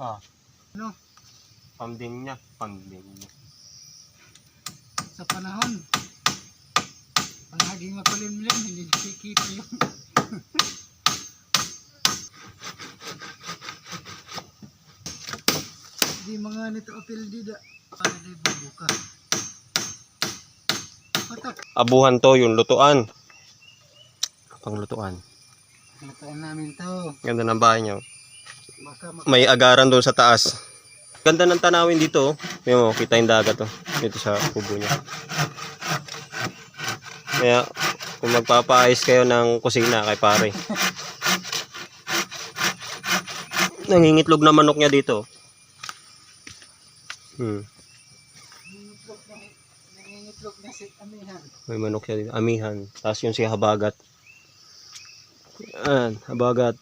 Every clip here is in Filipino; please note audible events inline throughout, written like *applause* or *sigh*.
Ah. Ano? Pambing niya. Pambing niya. Sa panahon. Ang naging makulimlim, hindi nakikita yung *laughs* Di mga nito apil dida. Para di bubuka. Patak. Abuhan to, yung lutuan. Panglutuan. Lutuan namin to. Ganda ng bahay niyo. May agaran doon sa taas. Ganda ng tanawin dito. oh. Yung mo, kita yung dagat to. Dito sa kubo niya. Kaya, kung magpapaayos kayo ng kusina kay pare. Nangingitlog na manok niya dito. Hmm. nangingitlog na, si Amihan. May manok siya dito. Amihan. Tapos yung si Habagat. Yan, Habagat.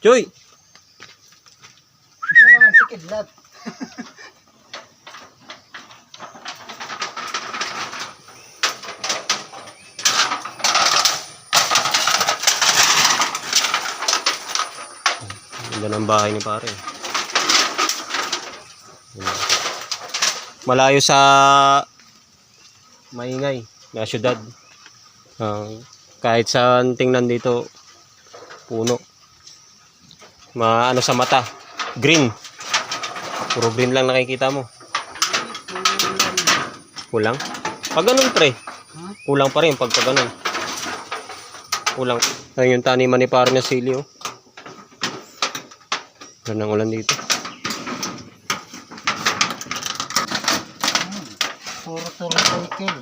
Joy! Ano naman si Kidlat? Ganda ng bahay ni pare. Malayo sa maingay na syudad. Ah, kahit saan tingnan dito, puno. Maano sa mata, green. Puro green lang nakikita mo. Kulang? Pag ganun pre, kulang pa rin pag pag ganun. Kulang. Ayun yung taniman ni pare na sili oh. Ganda ng ulan dito. Puro turo cycle.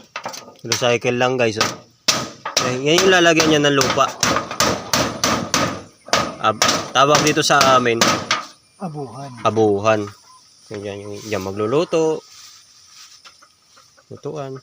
Recycle lang guys. Oh. Yan yung lalagyan niya ng lupa. Ab tawag dito sa amin, Abuhan. abuhan. Yan yung yan magluluto. Lutuan.